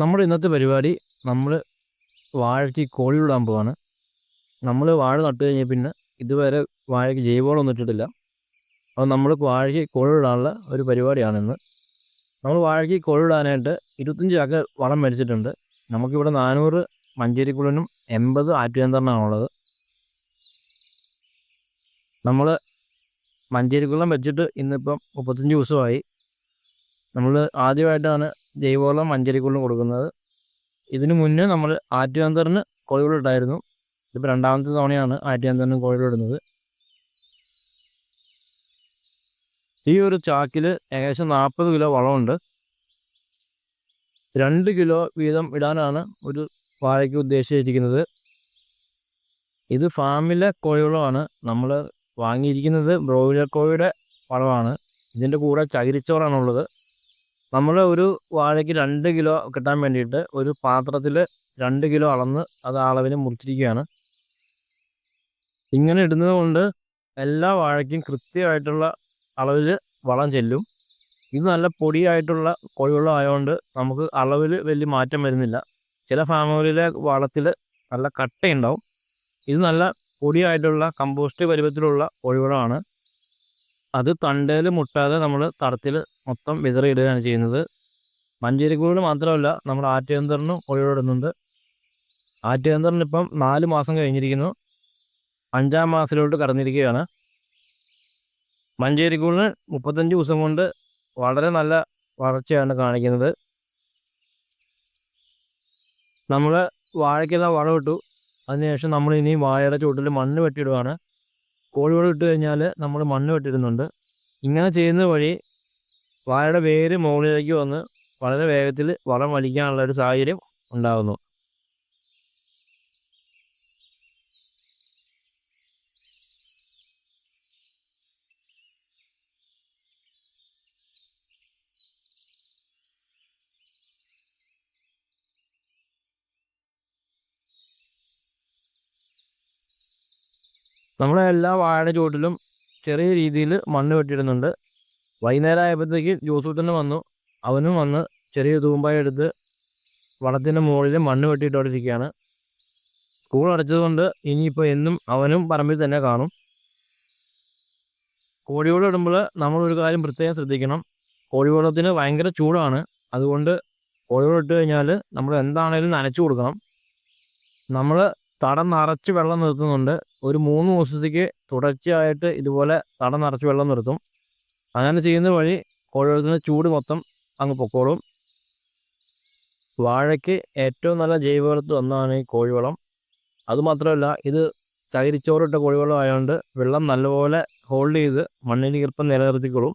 നമ്മുടെ ഇന്നത്തെ പരിപാടി നമ്മൾ വാഴയ്ക്ക് കോഴി വിടാൻ പോവാണ്. നമ്മൾ വാഴ നട്ട് കഴിഞ്ഞാൽ പിന്നെ ഇതുവരെ വാഴയ്ക്ക് ജൈവവളം ഇട്ടിട്ടില്ല. അപ്പോൾ നമ്മൾ വാഴയ്ക്ക് കോഴി വിടാനുള്ള ഒരു പരിപാടിയാണ് ഇന്ന്. നമ്മൾ വാഴയ്ക്ക് കോഴി വിടാനായിട്ട് ഇരുപത്തഞ്ച് ചാക്ക് വളം മേടിച്ചിട്ടുണ്ട്. നമുക്കിവിടെ നാനൂറ് മഞ്ചേരിക്കുളനും എൺപത് ആറ്റുചന്തറിനാണുള്ളത് നമ്മൾ മഞ്ചേരിക്കുളം വെച്ചിട്ട് ഇന്നിപ്പം മുപ്പത്തഞ്ച് ദിവസമായി. നമ്മൾ ആദ്യമായിട്ടാണ് ജൈവവളം മഞ്ചേരിക്കുള്ളം കൊടുക്കുന്നത്. ഇതിനു മുന്നേ നമ്മൾ ആറ്റുചന്തറിന് കോഴികളിട്ടായിരുന്നു ഇതിപ്പോൾ രണ്ടാമത്തെ തവണയാണ് ആറ്റുചന്തറിന് കോഴികളിടുന്നത് ഈ ഒരു ചാക്കിൽ ഏകദേശം നാൽപ്പത് കിലോ വളമുണ്ട്. രണ്ട് കിലോ വീതം ഇടാനാണ് ഒരു വാഴയ്ക്ക് ഉദ്ദേശിച്ചിരിക്കുന്നത്. ഇത് ഫാമിലെ കോഴിവളമാണ്. നമ്മൾ വാങ്ങിയിരിക്കുന്നത് ബ്രോയിലർ കോഴിയുടെ വളമാണ്. ഇതിന്റെ കൂടെ ചകിരിച്ചോറാണുള്ളത്. നമ്മൾ ഒരു വാഴയ്ക്ക് രണ്ട് കിലോ കിട്ടാൻ വേണ്ടിയിട്ട് ഒരു പാത്രത്തിൽ രണ്ട് കിലോ അളന്ന് അത് അളവിന് മുറിച്ചിരിക്കുകയാണ്. ഇങ്ങനെ ഇടുന്നത് കൊണ്ട് എല്ലാ വാഴയ്ക്കും കൃത്യമായിട്ടുള്ള അളവിൽ വളം ചെല്ലും. ഇത് നല്ല പൊടിയായിട്ടുള്ള കോഴിവെള്ളം ആയതുകൊണ്ട് നമുക്ക് അളവിൽ വലിയ മാറ്റം വരുന്നില്ല. ചില ഫാമുകളിലെ വളത്തിൽ നല്ല കട്ടയുണ്ടാവും. ഇത് നല്ല പൊടിയായിട്ടുള്ള കമ്പോസ്റ്റ് പരുവത്തിലുള്ള കോഴിവെള്ളമാണ്. അത് തണ്ടേൽ മുട്ടാതെ നമ്മൾ തടത്തിൽ മൊത്തം വിതറിയിടുകയാണ് ചെയ്യുന്നത്. മഞ്ചേരിക്കൂട് മാത്രമല്ല നമ്മൾ ആറ്റുകന്തറിനും ഒഴിവിടുന്നുണ്ട് ആറ്റുകേന്ദ്രനിപ്പം നാല് മാസം കഴിഞ്ഞിരിക്കുന്നു. അഞ്ചാം മാസത്തിലോട്ട് കടന്നിരിക്കുകയാണ്. മഞ്ചേരിക്കൂടിന് മുപ്പത്തഞ്ച് ദിവസം കൊണ്ട് വളരെ നല്ല വളർച്ചയാണ് കാണിക്കുന്നത്. നമ്മൾ വാഴയ്ക്കെല്ലാം വളമിട്ടു അതിനുശേഷം നമ്മൾ ഇനി വാഴയുടെ ചുവട്ടിൽ മണ്ണ് വെട്ടിയിടുകയാണ് കോഴിവളം ഇട്ട് കഴിഞ്ഞാൽ നമ്മൾ മണ്ണ് വെട്ടിയിടുന്നുണ്ട്. ഇങ്ങനെ ചെയ്യുന്നത് വഴി വാഴയുടെ വേര് മുകളിലേക്ക് വന്ന് വളരെ വേഗത്തിൽ വളം വലിക്കാനുള്ള ഒരു സാഹചര്യം ഉണ്ടാകുന്നു നമ്മുടെ എല്ലാ വാഴയുടെ ചുവട്ടിലും ചെറിയ രീതിയിൽ മണ്ണ് വെട്ടിയിടുന്നുണ്ട്. വൈകുന്നേരം ആയപ്പോഴത്തേക്ക് ജോസൂട്ടന് വന്നു. അവനും വന്ന് ചെറിയ തൂമ്പായി എടുത്ത് വളത്തിന്റെ മുകളിൽ മണ്ണ് വെട്ടിയിട്ടോണ്ടിരിക്കുകയാണ് സ്കൂൾ അടച്ചതുകൊണ്ട് ഇനിയിപ്പോൾ എന്നും അവനും പറമ്പിൽ തന്നെ കാണും. കോഴിയോട് ഇടുമ്പോൾ നമ്മളൊരു കാര്യം പ്രത്യേകം ശ്രദ്ധിക്കണം. കോഴിവെള്ളത്തിന് ഭയങ്കര ചൂടാണ്. അതുകൊണ്ട് കോഴിവെള്ളം ഇട്ട് കഴിഞ്ഞാൽ നമ്മൾ എന്താണേലും നനച്ചു കൊടുക്കണം. നമ്മൾ തടം നിറച്ച് വെള്ളം നിർത്തുന്നുണ്ട്. ഒരു മൂന്ന് ദിവസത്തേക്ക് തുടർച്ചയായിട്ട് ഇതുപോലെ തടം നിറച്ച് വെള്ളം നിർത്തും. അങ്ങനെ ചെയ്യുന്ന വഴി കോഴിവെള്ളത്തിന്റെ ചൂട് മൊത്തം അങ്ങ് പൊക്കോളും. വാഴയ്ക്ക് ഏറ്റവും നല്ല ജൈവവളത്തിൽ ഒന്നാണ് ഈ കോഴിവളം. അതുമാത്രമല്ല ഇത് ചകിരിച്ചോറിട്ട കോഴിവളം ആയതുകൊണ്ട് വെള്ളം നല്ലപോലെ ഹോൾഡ് ചെയ്ത് മണ്ണിന് ഈർപ്പം നിലനിർത്തിക്കൊള്ളും.